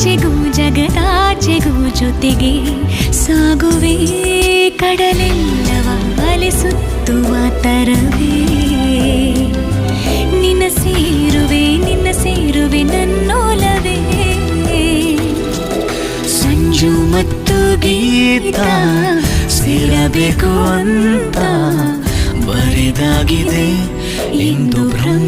ಯುಗದಾಚೆಗೂ ಜಗದಾಚೆಗೂ ಜೊತೆಗೆ ಸಾಗುವೆ ಕಡಲೆಲ್ಲವ ಅಲಿಸುತ್ತುವ ತರವೇ. ನಿನ್ನ ಸೇರುವೆ ನಿನ್ನ ಸೇರುವೆ ನನ್ನೋಲವೇ. ಸಂಜು ಮತ್ತು ಗೀತ ಸೇರಬೇಕು ಅಂತ ಬರೆದಾಗಿದೆ ಇಂದು ಬ್ರಹ್ಮ